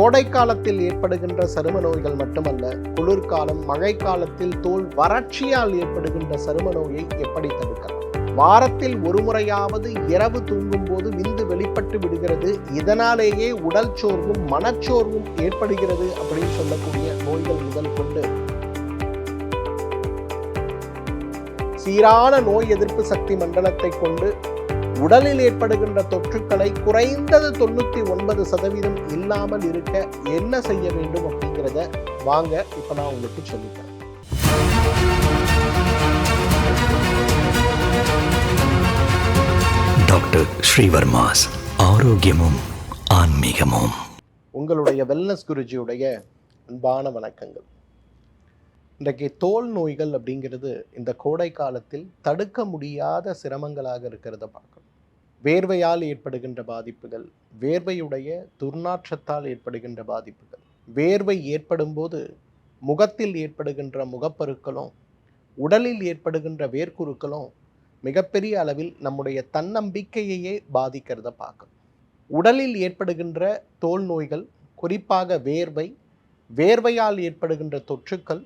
கோடை காலத்தில் ஏற்படுகின்ற சரும நோய்கள் மட்டுமல்ல குளிர்காலம் மழைக்காலத்தில் தோல் வறட்சியால் ஏற்படுகின்ற சரும நோயை எப்படி தடுக்கலாம்? வாரத்தில் ஒரு முறையாவது இரவு தூங்கும் போது விந்து வெளிப்பட்டு விடுகிறது. இதனாலேயே உடல் சோர்வும் மனச்சோர்வும் ஏற்படுகிறது அப்படின்னு சொல்லக்கூடிய நோய்கள் முதல் கொண்டு. சீரான நோய் எதிர்ப்பு சக்தி மண்டலத்தை கொண்டு உடலில் ஏற்படுகின்ற தொற்றுக்களை குறைந்தது தொண்ணூத்தி ஒன்பது சதவீதம் இல்லாமல் இருக்க என்ன செய்ய வேண்டும் அப்படிங்கிறத வாங்க இப்ப நான் உங்களுக்கு சொல்லித்தரேன். டாக்டர் ஸ்ரீவர்மாஸ் ஆரோக்கியமும் ஆன்மீகமும். உங்களுடைய வெல்னஸ் குருஜியுடைய அன்பான வணக்கங்கள். இன்றைக்கு தோல் நோய்கள் அப்படிங்கிறது இந்த கோடை காலத்தில் தடுக்க முடியாத சிரமங்களாக இருக்கிறத பார்க்கணும் வேர்வையால் ஏற்படுகின்ற பாதிப்புகள் வேர்வையுடைய துர்நாற்றத்தால் ஏற்படுகின்ற பாதிப்புகள். வேர்வை ஏற்படும் போது முகத்தில் ஏற்படுகின்ற முகப்பருக்களும் உடலில் ஏற்படுகின்ற வேர்க்குருக்களும் மிகப்பெரிய அளவில் நம்முடைய தன்னம்பிக்கையையே பாதிக்கிறத பார்க்கும் உடலில் ஏற்படுகின்ற தோல் நோய்கள் குறிப்பாக வேர்வை வேர்வையால் ஏற்படுகின்ற தொற்றுக்கள்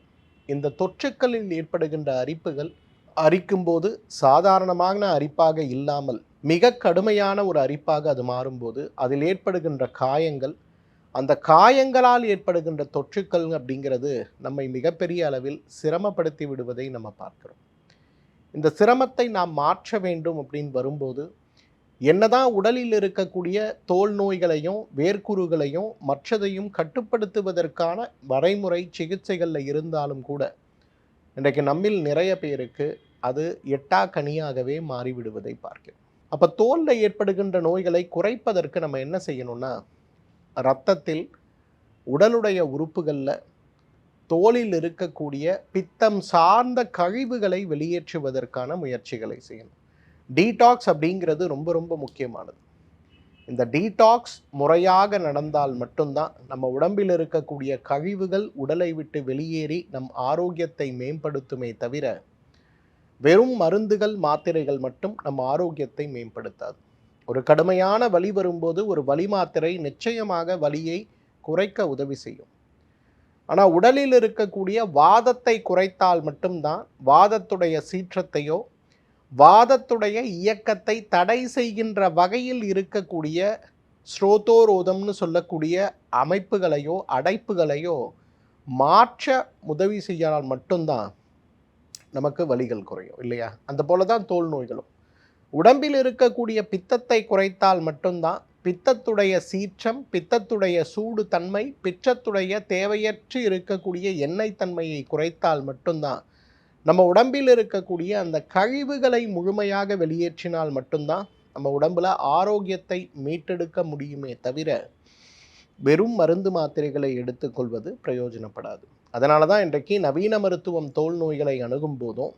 இந்த தொற்றுக்களில் ஏற்படுகின்ற அரிப்புகள் அரிக்கும்போது சாதாரணமான அரிப்பாக இல்லாமல் மிக கடுமையான ஒரு அரிப்பாக அது மாறும்போது அதில் ஏற்படுகின்ற காயங்கள் அந்த காயங்களால் ஏற்படுகின்ற தொற்றுக்கள் அப்படிங்கிறது நம்மை மிகப்பெரிய அளவில் சிரமப்படுத்தி விடுவதை நம்ம பார்க்கிறோம். இந்த சிரமத்தை நாம் மாற்ற வேண்டும் அப்படின்னு வரும்போது என்னதான் உடலில் இருக்கக்கூடிய தோல் நோய்களையும் வேர்க்குறுகளையும் மற்றதையும் கட்டுப்படுத்துவதற்கான வரைமுறை சிகிச்சைகளில் இருந்தாலும் கூட இன்றைக்கு நம்மில் நிறைய பேருக்கு அது எட்டா கனியாகவே மாறிவிடுவதை பார்க்கிறோம். அப்போ தோலில் ஏற்படுகின்ற நோய்களை குறைப்பதற்கு நம்ம என்ன செய்யணும்னா ரத்தத்தில் உடலுடைய உறுப்புகளில் தோலில் இருக்கக்கூடிய பித்தம் சார்ந்த கழிவுகளை வெளியேற்றுவதற்கான முயற்சிகளை செய்யணும். டீடாக்ஸ் அப்படிங்கிறது ரொம்ப ரொம்ப முக்கியமானது. இந்த டீடாக்ஸ் முறையாக நடந்தால் மட்டும்தான் நம்ம உடம்பில் இருக்கக்கூடிய கழிவுகள் உடலை விட்டு வெளியேறி நம் ஆரோக்கியத்தை மேம்படுத்துமே தவிர வெறும் மருந்துகள் மாத்திரைகள் மட்டும் நம் ஆரோக்கியத்தை மேம்படுத்தாது. ஒரு கடுமையான வலி வரும்போது ஒரு வலி மாத்திரை நிச்சயமாக வலியை குறைக்க உதவி செய்யும். ஆனால் உடலில் இருக்கக்கூடிய வாதத்தை குறைத்தால் மட்டும்தான் வாதத்துடைய சீற்றத்தையோ வாதத்துடைய இயக்கத்தை தடை செய்கின்ற வகையில் இருக்கக்கூடிய ஸ்ரோதோரோதம்னு சொல்லக்கூடிய அமைப்புகளையோ அடைப்புகளையோ மாற்ற உதவி செய்யால் மட்டும்தான் நமக்கு வலிகள் குறையும் இல்லையா? அந்த போல தான் தோல் நோய்களும். உடம்பில் இருக்கக்கூடிய பித்தத்தை குறைத்தால் மட்டும்தான் பித்தத்துடைய சீற்றம் பித்தத்துடைய சூடு தன்மை பித்தத்துடைய தேவையற்று இருக்கக்கூடிய எண்ணெய் தன்மையை குறைத்தால் மட்டும்தான் நம்ம உடம்பில் இருக்கக்கூடிய அந்த கழிவுகளை முழுமையாக வெளியேற்றினால் மட்டும்தான் நம்ம உடம்புல ஆரோக்கியத்தை மீட்டெடுக்க முடியுமே தவிர வெறும் மருந்து மாத்திரைகளை எடுத்துக்கொள்வது பிரயோஜனப்படாது. அதனால தான் இன்றைக்கு நவீன மருத்துவம் தோல் நோய்களை அணுகும் போதும்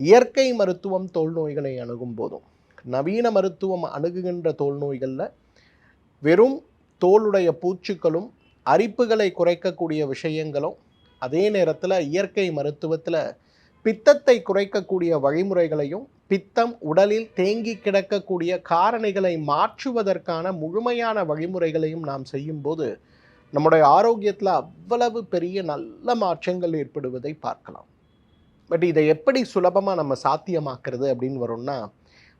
இயற்கை மருத்துவம் தோல் நோய்களை அணுகும் போதும் நவீன மருத்துவம் அணுகுகின்ற தோல் நோய்களில் வெறும் தோலுடைய பூச்சுக்களும் அரிப்புகளை குறைக்கக்கூடிய விஷயங்களும் அதே நேரத்தில் இயற்கை மருத்துவத்தில் பித்தத்தை குறைக்கக்கூடிய வழிமுறைகளையும் பித்தம் உடலில் தேங்கி கிடக்கக்கூடிய காரணிகளை மாற்றுவதற்கான முழுமையான வழிமுறைகளையும் நாம் செய்யும்போது நம்முடைய ஆரோக்கியத்தில் அவ்வளவு பெரிய நல்ல மாற்றங்கள் ஏற்படுவதை பார்க்கலாம். பட் இதை எப்படி சுலபமாக நம்ம சாத்தியமாக்குறது அப்படின்னு வரும்னா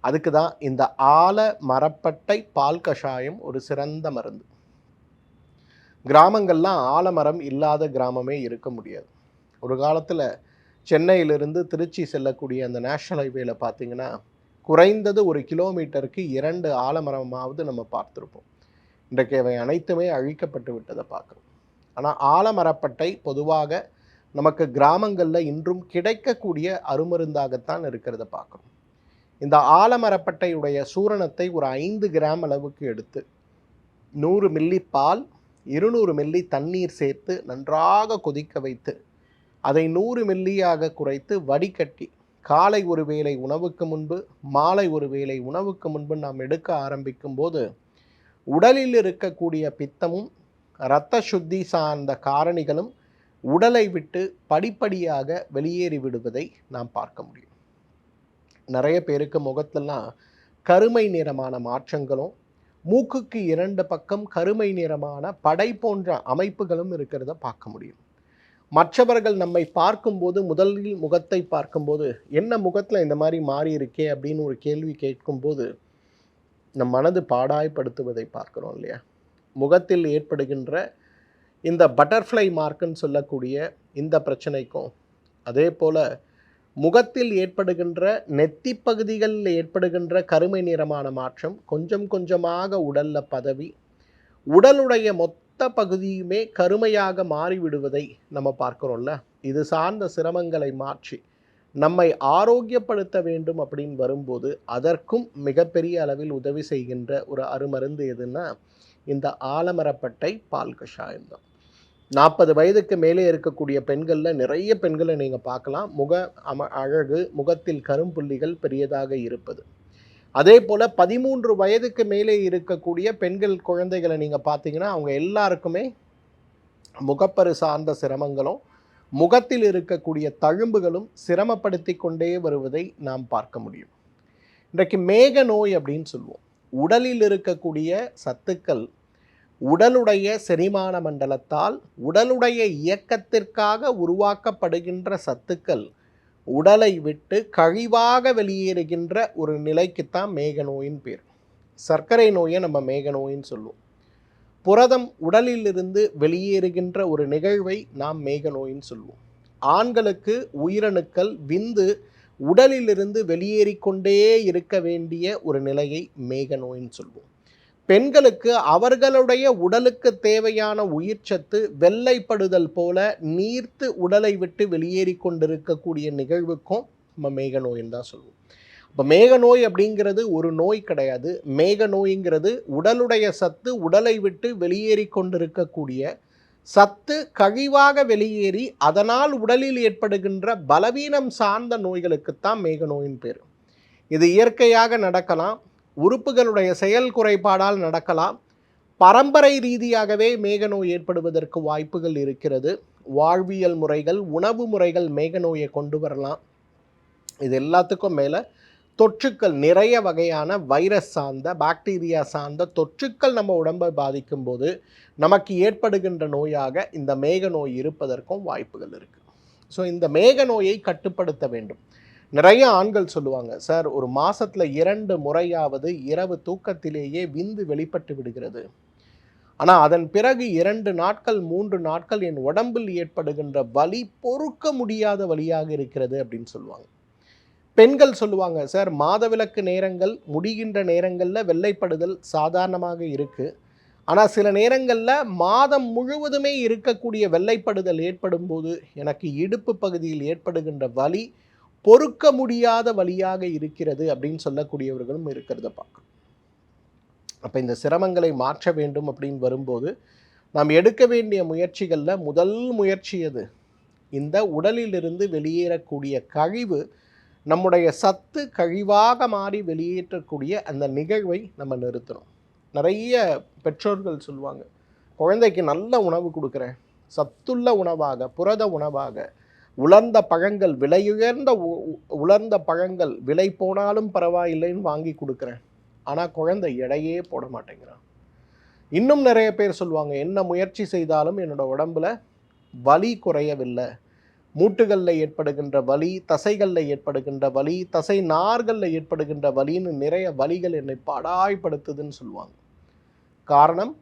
அதுக்கு தான் இந்த ஆல மரப்பட்டை பால் கஷாயம் ஒரு சிறந்த மருந்து. கிராமங்கள்லாம் ஆலமரம் இல்லாத கிராமமே இருக்க முடியாது. ஒரு காலத்தில் சென்னையிலிருந்து திருச்சி செல்லக்கூடிய அந்த நேஷனல் ஹைவேல பார்த்தீங்கன்னா குறைந்தது ஒரு கிலோமீட்டருக்கு இரண்டு ஆலமரமாவது நம்ம பார்த்துருப்போம். இன்றைக்கு அவை அனைத்துமே அழிக்கப்பட்டு விட்டதை பார்க்குறோம். ஆனால் ஆலமரப்பட்டை பொதுவாக நமக்கு கிராமங்களில் இன்றும் கிடைக்கக்கூடிய அருமருந்தாகத்தான் இருக்கிறத பார்க்குறோம். இந்த ஆலமரப்பட்டையுடைய சூரணத்தை ஒரு ஐந்து கிராம் அளவுக்கு எடுத்து நூறு மில்லி பால் இருநூறு மில்லி தண்ணீர் சேர்த்து நன்றாக கொதிக்க வைத்து அதை நூறு மில்லியாக குறைத்து வடிகட்டி காலை ஒரு வேளை உணவுக்கு முன்பு மாலை ஒரு வேளை உணவுக்கு முன்பு நாம் எடுக்க ஆரம்பிக்கும் போது உடலில் இருக்கக்கூடிய பித்தமும் இரத்த சுத்தி சார்ந்த காரணிகளும் உடலை விட்டு படிப்படியாக வெளியேறி விடுவதை நாம் பார்க்க முடியும். நிறைய பேருக்கு முகத்திலாம் கருமை நிறமான மாற்றங்களும் மூக்குக்கு இரண்டு பக்கம் கருமை நிறமான படை போன்ற அமைப்புகளும் இருக்கிறத பார்க்க முடியும். மற்றவர்கள் நம்மை பார்க்கும்போது முதலில் முகத்தை பார்க்கும்போது என்ன முகத்தில் இந்த மாதிரி மாறி இருக்கே அப்படின்னு ஒரு கேள்வி கேட்கும்போது நம் மனது பாடாய்படுத்துவதை பார்க்குறோம் இல்லையா? முகத்தில் ஏற்படுகின்ற இந்த பட்டர்ஃப்ளை மார்க்குன்னு சொல்லக்கூடிய இந்த பிரச்சனைக்கும் அதே போல் முகத்தில் ஏற்படுகின்ற நெத்தி பகுதிகளில் ஏற்படுகின்ற கருமை நிறமான மாற்றம் கொஞ்சம் கொஞ்சமாக உடலில் பதவி உடலுடைய மொத்த பகுதியுமே கருமையாக மாறிவிடுவதை நம்ம பார்க்குறோம்ல. இது சார்ந்த சிரமங்களை மாற்றி நம்மை ஆரோக்கியப்படுத்த வேண்டும் அப்படின்னு வரும்போது அதற்கும் மிகப்பெரிய அளவில் உதவி செய்கின்ற ஒரு அருமருந்து எதுன்னா இந்த ஆலமரப்பட்டை பால் கஷாயம் தான் நாற்பது வயதுக்கு மேலே இருக்கக்கூடிய பெண்களில் நிறைய பெண்களை நீங்கள் பார்க்கலாம். முக அம அழகு முகத்தில் கரும்புள்ளிகள் பெரியதாக இருப்பது. அதே போல் பதிமூன்று வயதுக்கு மேலே இருக்கக்கூடிய பெண்கள் குழந்தைகளை நீங்கள் பார்த்தீங்கன்னா அவங்க எல்லாருக்குமே முகப்பரு சார்ந்த சிரமங்களும் முகத்தில் இருக்கக்கூடிய தழும்புகளும் சிரமப்படுத்தி கொண்டே வருவதை நாம் பார்க்க முடியும். இன்றைக்கு மேக நோய் அப்படின்னு சொல்லுவோம். உடலில் இருக்கக்கூடிய சத்துக்கள் உடலுடைய செரிமான மண்டலத்தால் உடலுடைய இயக்கத்திற்காக உருவாக்கப்படுகின்ற சத்துக்கள் உடலை விட்டு கழிவாக வெளியேறுகின்ற ஒரு நிலைக்குத்தான் மேக நோயின் பேர். சர்க்கரை நோயை நம்ம மேக நோயின்னு சொல்லுவோம். புரதம் உடலிலிருந்து வெளியேறுகின்ற ஒரு நிகழ்வை நாம் மேக நோயின்னு சொல்லுவோம். ஆண்களுக்கு உயிரணுக்கள் விந்து உடலிலிருந்து வெளியேறிக்கொண்டே இருக்க வேண்டிய ஒரு நிலையை மேக நோயின்னு சொல்லுவோம். பெண்களுக்கு அவர்களுடைய உடலுக்கு தேவையான உயிர்ச்சத்து வெள்ளைப்படுதல் போல நீர்த்து உடலை விட்டு வெளியேறி கொண்டிருக்கக்கூடிய நிகழ்வுக்கும் நம்ம மேக நோயின்னு தான் சொல்லுவோம். இப்போ மேக நோய் அப்படிங்கிறது ஒரு நோய் கிடையாது. மேக நோய்ங்கிறது உடலுடைய சத்து உடலை விட்டு வெளியேறி கொண்டிருக்கக்கூடிய சத்து கழிவாக வெளியேறி அதனால் உடலில் ஏற்படுகின்ற பலவீனம் சார்ந்த நோய்களுக்குத்தான் மேக நோயின் பேர். இது இயற்கையாக நடக்கலாம். உறுப்புகளுடைய செயல் குறைபாடால் நடக்கலாம். பரம்பரை ரீதியாகவே மேக நோய் ஏற்படுவதற்கு வாய்ப்புகள் இருக்கிறது. வாழ்வியல் முறைகள் உணவு முறைகள் மேக நோயை கொண்டு வரலாம். இது எல்லாத்துக்கும் மேலே தொற்றுக்கள் நிறைய வகையான வைரஸ் சார்ந்த பாக்டீரியா சார்ந்த தொற்றுக்கள் நம்ம உடம்பை பாதிக்கும் போது நமக்கு ஏற்படுகின்ற நோயாக இந்த மேக நோய் இருப்பதற்கும் வாய்ப்புகள் இருக்குது ஸோ இந்த மேக நோயை கட்டுப்படுத்த வேண்டும். நிறைய ஆண்கள் சொல்லுவாங்க சார் ஒரு மாசத்துல இரண்டு முறையாவது இரவு தூக்கத்திலேயே விந்து வெளிப்பட்டு விடுகிறது. ஆனால் அதன் பிறகு இரண்டு நாட்கள் மூன்று நாட்கள் என் உடம்பில் ஏற்படுகின்ற வலி பொறுக்க முடியாத வழியாக இருக்கிறது அப்படின்னு சொல்லுவாங்க. பெண்கள் சொல்லுவாங்க சார் மாதவிலக்கு நேரங்கள் முடிகின்ற நேரங்களில் வெள்ளைப்படுதல் சாதாரணமாக இருக்குது ஆனால் சில நேரங்களில் மாதம் முழுவதுமே இருக்கக்கூடிய வெள்ளைப்படுதல் ஏற்படும் போது எனக்கு இடுப்பு பகுதியில் ஏற்படுகின்ற வலி பொறுக்க முடியாத வழியாக இருக்கிறது அப்படின்னு சொல்லக்கூடியவர்களும் இருக்கிறத பார்க்கணும். அப்போ இந்த சிரமங்களை மாற்ற வேண்டும் அப்படின்னு வரும்போது நாம் எடுக்க வேண்டிய முயற்சிகளில் முதல் முயற்சி எது? இந்த உடலிலிருந்து வெளியேறக்கூடிய கழிவு நம்முடைய சத்து கழிவாக மாறி வெளியேற்றக்கூடிய அந்த நிகழ்வை நம்ம நிறுத்தணும். நிறைய பெற்றோர்கள் சொல்லுவாங்க குழந்தைக்கு நல்ல உணவு கொடுக்குறேன். சத்துள்ள உணவாக புரத உணவாக உலர்ந்த பழங்கள் விலையுயர்ந்த உ- உலர்ந்த பழங்கள் விலை போனாலும் பரவாயில்லைன்னு வாங்கி கொடுக்குறேன். ஆனால் குழந்தை எடையே போட மாட்டேங்கிறான். இன்னும் நிறைய பேர் சொல்லுவாங்க என்ன முயற்சி செய்தாலும் என்னோட உடம்புல வலி குறையவில்லை. மூட்டுகளில் ஏற்படுகின்ற வலி தசைகளில் ஏற்படுகின்ற வலி தசை நார்களில் ஏற்படுகின்ற வலின்னு நிறைய வலிகள் என்னை பாடாய்படுத்துதுன்னு சொல்லுவாங்க. காரணம்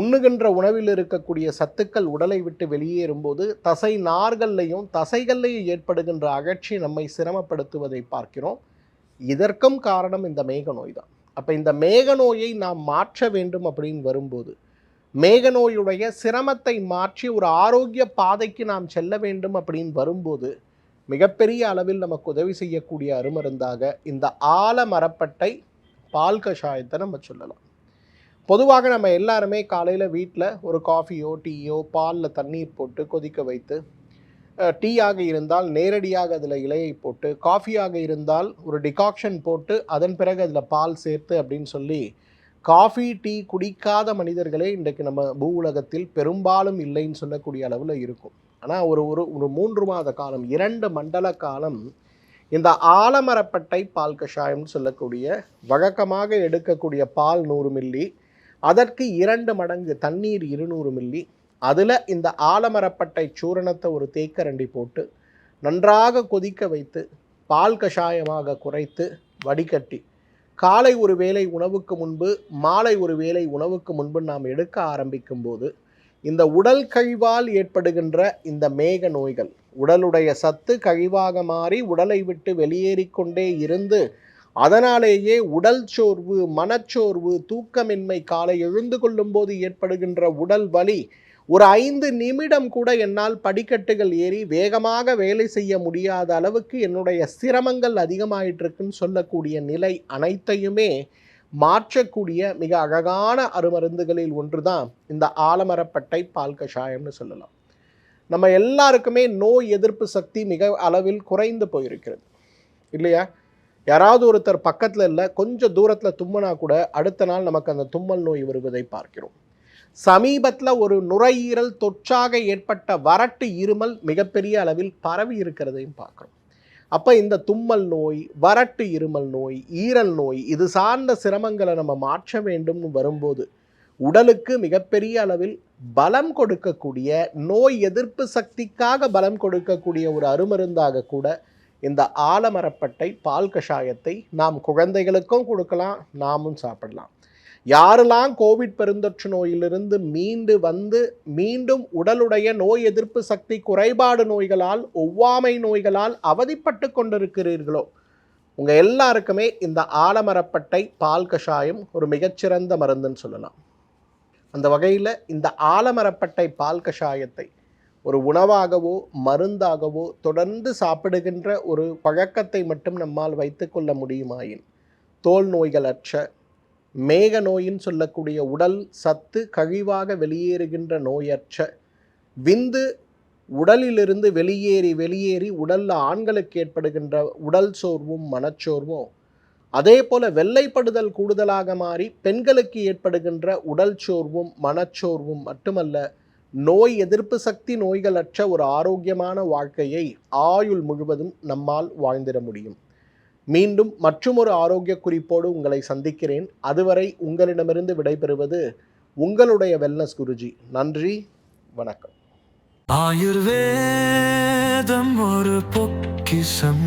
உண்ணுகின்ற உணவில் இருக்கக்கூடிய சத்துக்கள் உடலை விட்டு வெளியேறும்போது தசை நார்கள்லையும் தசைகள்லையும் ஏற்படுகின்ற அகழ்ச்சி நம்மை சிரமப்படுத்துவதை பார்க்கிறோம். இதற்கும் காரணம் இந்த மேக நோய் தான். அப்போ இந்த மேக நோயை நாம் மாற்ற வேண்டும் அப்படின்னு வரும்போது மேக நோயுடைய சிரமத்தை மாற்றி ஒரு ஆரோக்கிய பாதைக்கு நாம் செல்ல வேண்டும் அப்படின்னு வரும்போது மிகப்பெரிய அளவில் நமக்கு உதவி செய்யக்கூடிய அருமருந்தாக இந்த ஆலமரப்பட்டை பால் கஷாயத்தை நம்ம சொல்லலாம். பொதுவாக நம்ம எல்லாருமே காலையில் வீட்டில் ஒரு காஃபியோ டீயோ பாலில் தண்ணீர் போட்டு கொதிக்க வைத்து டீயாக இருந்தால் நேரடியாக அதில் இலையை போட்டு காஃபியாக இருந்தால் ஒரு டிகாக்ஷன் போட்டு அதன் பிறகு அதில் பால் சேர்த்து அப்படின்னு சொல்லி காஃபி டீ குடிக்காத மனிதர்களே இன்றைக்கு நம்ம பூ உலகத்தில் பெரும்பாலும் இல்லைன்னு சொல்லக்கூடிய அளவில் இருக்கும். ஆனால் ஒரு ஒரு ஒரு மூன்று மாத காலம் இரண்டு மண்டல காலம் இந்த ஆலமரப்பட்டை பால் கஷாயம்னு சொல்லக்கூடிய வழக்கமாக எடுக்கக்கூடிய பால் நூறு மில்லி அதற்கு இரண்டு மடங்கு தண்ணீர் இருநூறு மில்லி. அதில் இந்த ஆலமரப்பட்டை சூரணத்தை ஒரு தேக்கரண்டி போட்டு நன்றாக கொதிக்க வைத்து பால் கஷாயமாக குறைத்து வடிகட்டி காலை ஒரு வேளை உணவுக்கு முன்பு மாலை ஒரு வேளை உணவுக்கு முன்பு நாம் எடுக்க ஆரம்பிக்கும் போது இந்த உடல் கழிவால் ஏற்படுகின்ற இந்த மேக நோய்கள் உடலுடைய சத்து கழிவாக மாறி உடலை விட்டு வெளியேறிக்கொண்டே இருந்து அதனாலேயே உடல் சோர்வு மனச்சோர்வு தூக்கமின்மை காலை எழுந்து கொள்ளும்போது ஏற்படுகின்ற உடல் வலி. ஒரு ஐந்து நிமிடம் கூட என்னால் படிக்கட்டுகள் ஏறி வேகமாக வேலை செய்ய முடியாத அளவுக்கு என்னுடைய சிரமங்கள் அதிகமாயிட்டிருக்குன்னு சொல்லக்கூடிய நிலை அனைத்தையுமே மாற்றக்கூடிய மிக அழகான அருமருந்துகளில் ஒன்று தான் இந்த ஆலமரப்பட்டை பால் கஷாயம்னு சொல்லலாம். நம்ம எல்லாருக்குமே நோய் எதிர்ப்பு சக்தி மிக அளவில் குறைந்து போயிருக்கிறது. இல்லையா? யாராவது ஒருத்தர் பக்கத்தில் இல்லை கொஞ்சம் தூரத்தில் தும்மினா கூட அடுத்த நாள் நமக்கு அந்த தும்மல் நோய் வருவதை பார்க்கிறோம். சமீபத்தில் ஒரு நுரையீரல் தொற்றாக ஏற்பட்ட வறட்டு இருமல் மிகப்பெரிய அளவில் பரவி இருக்கிறதையும் பார்க்குறோம். அப்போ இந்த தும்மல் நோய் வறட்டு இருமல் நோய் ஈரல் நோய் இது சார்ந்த சிரமங்களை நம்ம மாற்ற வேண்டும்னு வரும்போது உடலுக்கு மிகப்பெரிய அளவில் பலம் கொடுக்கக்கூடிய நோய் எதிர்ப்பு சக்திக்காக பலம் கொடுக்கக்கூடிய ஒரு அருமருந்தாக கூட இந்த ஆலமரப்பட்டை பால் கஷாயத்தை நாம் குழந்தைகளுக்கும் கொடுக்கலாம் நாமும் சாப்பிடலாம். யாரெல்லாம் கோவிட் பெருந்தொற்று நோயிலிருந்து மீண்டு வந்து மீண்டும் உடலுடைய நோய் எதிர்ப்பு சக்தி குறைபாடு நோய்களால் ஒவ்வாமை நோய்களால் அவதிப்பட்டு கொண்டிருக்கிறீர்களோ உங்கள் எல்லாருக்குமே இந்த ஆலமரப்பட்டை பால் கஷாயம் ஒரு மிகச்சிறந்த மருந்துன்னு சொல்லலாம். அந்த வகையில் இந்த ஆலமரப்பட்டை பால் கஷாயத்தை ஒரு உணவாகவோ மருந்தாகவோ தொடர்ந்து சாப்பிடுகின்ற ஒரு பழக்கத்தை மட்டும் நம்மால் வைத்துக்கொள்ள முடியுமாயின்? தோல் நோய்களற்ற மேக நோயின்னு சொல்லக்கூடிய உடல் சத்து கழிவாக வெளியேறுகின்ற நோயற்ற விந்து உடலிலிருந்து வெளியேறி வெளியேறி உடலில் ஆண்களுக்கு ஏற்படுகின்ற உடல் சோர்வும் மனச்சோர்வும் அதே போல வெள்ளைப்படுதல் கூடுதலாக மாறி பெண்களுக்கு ஏற்படுகின்ற உடல் சோர்வும் மனச்சோர்வும் மட்டுமல்ல நோய் எதிர்ப்பு சக்தி நோய்களற்ற ஒரு ஆரோக்கியமான வாழ்க்கையை ஆயுள் முழுவதும் நம்மால் வாழ்ந்திட முடியும். மீண்டும் மற்றுமொரு ஆரோக்கிய குறிப்போடு உங்களை சந்திக்கிறேன். அதுவரை உங்களிடமிருந்து விடைபெறுவது உங்களுடைய வெல்னஸ் குருஜி. நன்றி வணக்கம். ஆயுர்வேதம் ஒரு பொக்கிஷம்.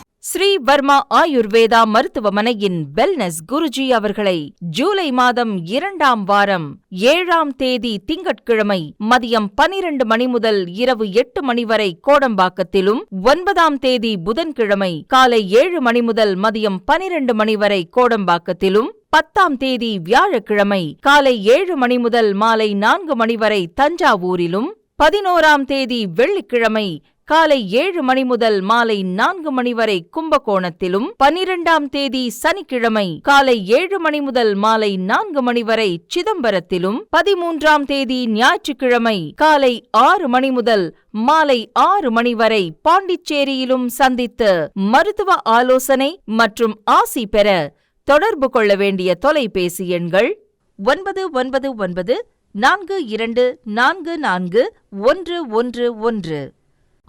ஸ்ரீ வர்மா ஆயுர்வேதா மருத்துவமனையின் வெல்னஸ் குருஜி அவர்களை ஜூலை மாதம் இரண்டாம் வாரம் ஏழாம் தேதி திங்கட்கிழமை மதியம் பனிரண்டு மணி முதல் இரவு எட்டு மணி வரை கோடம்பாக்கத்திலும் ஒன்பதாம் தேதி புதன்கிழமை காலை ஏழு மணி முதல் மதியம் பனிரண்டு மணி வரை கோடம்பாக்கத்திலும் பத்தாம் தேதி வியாழக்கிழமை காலை ஏழு மணி முதல் மாலை நான்கு மணி வரை தஞ்சாவூரிலும் பதினோராம் தேதி வெள்ளிக்கிழமை காலை ஏழு மணி முதல் மாலை நான்கு மணி வரை கும்பகோணத்திலும் பனிரெண்டாம் தேதி சனிக்கிழமை காலை ஏழு மணி முதல் மாலை நான்கு மணி வரை சிதம்பரத்திலும் பதிமூன்றாம் தேதி ஞாயிற்றுக்கிழமை காலை ஆறு மணி முதல் மாலை ஆறு மணி வரை பாண்டிச்சேரியிலும் சந்தித்து மருத்துவ ஆலோசனை மற்றும் ஆசி பெற தொடர்பு கொள்ள வேண்டிய தொலைபேசி எண்கள் ஒன்பது ஒன்பது ஒன்பது நான்கு இரண்டு நான்கு நான்கு ஒன்று ஒன்று ஒன்று.